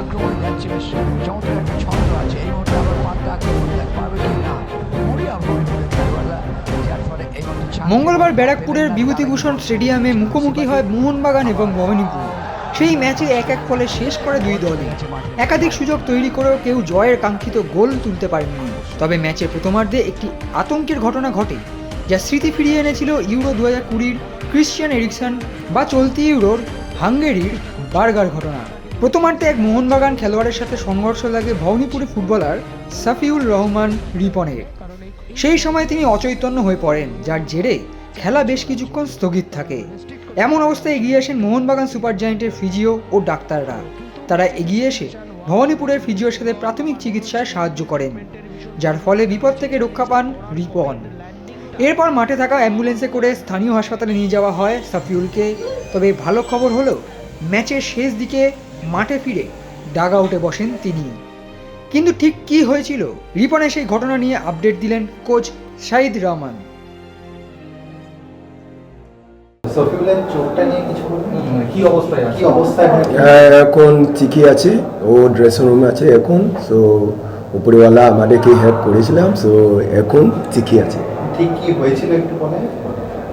আক্রমণে যাচ্ছে বেশ চমৎকার একটা ছন্দ আছে এই মুহূর্তে আবার আক্রমণ পারবে কি না মঙ্গলবার ব্যারাকপুরের বিভূতিভূষণ স্টেডিয়ামে মুখোমুখি হয় মোহনবাগান এবং ভবানীপুর সেই ম্যাচে এক এক ফলে শেষ করে দুই দলই। একাধিক সুযোগ তৈরি করেও কেউ জয়ের কাঙ্ক্ষিত গোল তুলতে পারেনি তবে ম্যাচের প্রথমার্ধে একটি আতঙ্কের ঘটনা ঘটে, যা স্মৃতি ফিরিয়ে এনেছিল ইউরো দু হাজার কুড়ির ক্রিশ্চিয়ান এরিকসন বা চলতি ইউরোর হাঙ্গেরির বার্গার ঘটনা। প্রথমার্ধে এক মোহনবাগান খেলোয়াড়ের সাথে সংঘর্ষ লাগে ভবানীপুরের ফুটবলার সাফিউল রহমান রিপনের। সেই সময় তিনি অচৈতন্য হয়ে পড়েন, যার জেরে খেলা বেশ কিছুক্ষণ স্থগিত থাকে। এমন অবস্থায় এগিয়ে আসেন মোহনবাগান সুপার জায়েন্টের ফিজিও ও ডাক্তাররা। তারা এগিয়ে এসে ভবানীপুরের ফিজিওর সাথে প্রাথমিক চিকিৎসায় সাহায্য করেন, যার ফলে বিপদ থেকে রক্ষা পান রিপন। এরপর মাঠে থাকা অ্যাম্বুলেন্সে করে স্থানীয় হাসপাতালে নিয়ে যাওয়া হয় সাফিউলকে। তবে ভালো খবর হলো, ম্যাচের শেষ দিকে মাঠে ফিরে ডাগ আউটে বসেন তিনি। কিন্তু ঠিক কি হয়েছিল? রিপনের সেই ঘটনা নিয়ে আপডেট দিলেন কোচ শাহিদ রহমান এখন হ্যাঁ, এখন ঠিকই আছে। ও ড্রেসিং রুমে আছে এখন সো উপরওয়ালা আমাদেরকে হেল্প করেছিলাম সো এখন ঠিকই আছে। ঠিক কি হয়েছিল একটু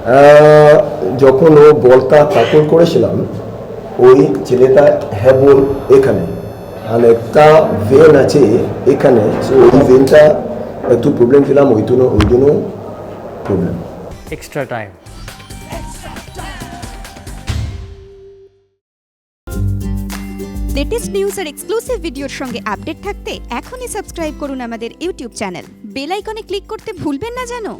আহ, যখন ও বলটা তাকল করেছিলাম ওই ছেলেটা হ্যাঁ এখানে। আর একটা ভেন আছে এখানে সো ওই ভেনটা একটু প্রবলেম ছিলাম ওই জন্য ওই জন্য problem extra time latest news আর এক্সক্লুসিভ ভিডিওর সঙ্গে আপডেট থাকতে এখনই সাবস্ক্রাইব করুন আমাদের ইউটিউব চ্যানেল বেল আইকনে ক্লিক করতে ভুলবেন না জানো